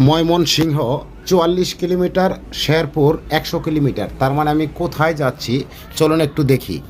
ময়মনসিংহ চুয়াল্লিশ কিলোমিটার শেরপুর একশো কিলোমিটার। তার মানে আমি কোথায় যাচ্ছি? চলুন একটু দেখি।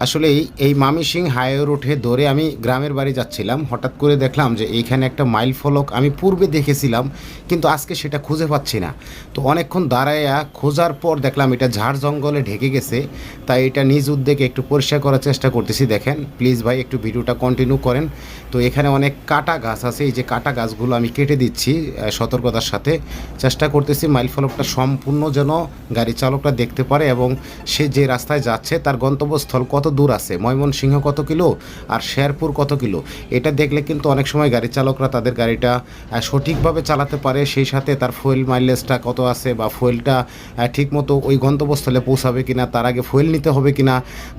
আসলে এই- মামিসিং হাইওয়ে রোডে ধরে আমি গ্রামের বাড়ি যাচ্ছিলাম। হঠাৎ করে দেখলাম যে এইখানে একটা মাইল ফলক আমি পূর্বে দেখেছিলাম, কিন্তু আজকে সেটা খুঁজে পাচ্ছি না। তো অনেকক্ষণ দাঁড়াইয়া খোঁজার পর দেখলাম এটা ঝাড় জঙ্গলে ঢেকে গেছে, তাই এটা নিজ উদ্যোগে একটু পরিষ্কার করার চেষ্টা করতেছি। দেখেন প্লিজ ভাই, একটু ভিডিওটা কন্টিনিউ করেন। তো এখানে অনেক কাটা গাছ আছে, এই যে কাটা গাছগুলো আমি কেটে দিচ্ছি সতর্কতার সাথে। চেষ্টা করতেছি মাইল ফলকটা সম্পূর্ণ যেন গাড়ি চালকরা দেখতে পারে এবং সে যে রাস্তায় যাচ্ছে, তার গন্তব্যস্থল কত দূর আছে? ময়মনসিংহ কত কিলো? আর শেরপুর কত কিলো? এটা দেখলে কিন্তু অনেক সময় গাড়ি চালকরা তাদের গাড়িটা সঠিকভাবে চালাতে পারে। সেই সাথে তার ফুয়েল মাইলেজটা কত আছে বা ফুয়েলটা ঠিকমতো ওই গন্তব্যস্থলে পৌঁছাবে কিনা, তার আগে ফুয়েল নিতে হবে কিনা,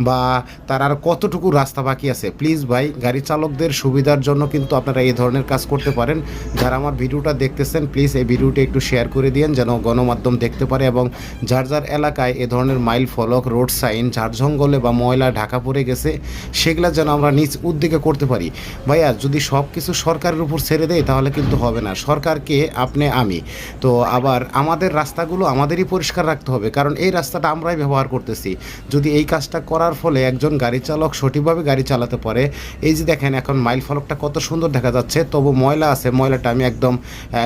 বা তার আর কতটুকু রাস্তা বাকি আছে? প্লিজ ভাই গাড়ি চালকদের সুবিধার জন্য কিন্তু আপনারা এই ধরনের কাজ করতে পারেন। যারা আমার ভিডিওটা দেখতেছেন প্লিজ এই ভিডিওটা একটু শেয়ার করে দিন যেন গণমাধ্যম দেখতে পারে এবং যার যার এলাকায় এ ধরনের মাইল ফলক রোড সাইন ঝাড় জঙ্গলে বা ময়লা ঢাকা পড়ে গেছে, সেগুলা যেন আমরা নিজ উদ্যোগে করতে পারি। ভাইয়া, যদি সব কিছু সরকারের উপর ছেড়ে দেয়, তাহলে কিন্তু হবে না। সরকারকে আপনি, আমি। তো আবার আমাদের রাস্তাগুলো আমাদেরই পরিষ্কার রাখতে হবে, কারণ এই রাস্তাটা আমরাই ব্যবহার করতেছি। যদি এই কাজটা করার ফলে একজন গাড়ি চালক সঠিকভাবে গাড়ি চালাতে পারে, এই যে দেখেন এখন মাইল ফলকটা কত সুন্দর দেখা যাচ্ছে, তবু ময়লা আছে, ময়লাটা আমি একদম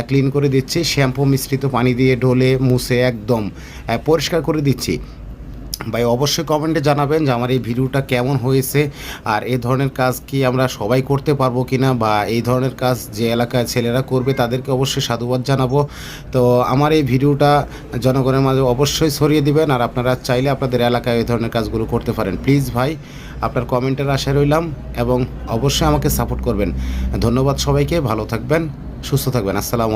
ক্লিন করে দিচ্ছি, শ্যাম্পু মিশ্রিত পানি দিয়ে ঢোলে, মুছে একদম পরিষ্কার করে দিচ্ছি। ভাই অবশ্যই কমেন্টে জানাবেন যে আমার এই ভিডিওটা কেমন হয়েছে আর এই ধরনের কাজ কি আমরা সবাই করতে পারব কিনা বা এই ধরনের কাজ যে এলাকায় ছেলেরা করবে তাদেরকে অবশ্যই সাধুবাদ জানাব। তো আমার এই ভিডিওটা জনগণের মাঝে অবশ্যই ছড়িয়ে দিবেন আর আপনারা চাইলে আপনাদের এলাকায় এই ধরনের কাজগুলো করতে পারেন। প্লিজ ভাই, আপনার কমেন্টের আশায় রইলাম এবং অবশ্যই আমাকে সাপোর্ট করবেন। ধন্যবাদ সবাইকে, ভালো থাকবেন, সুস্থ থাকবেন। আসসালামু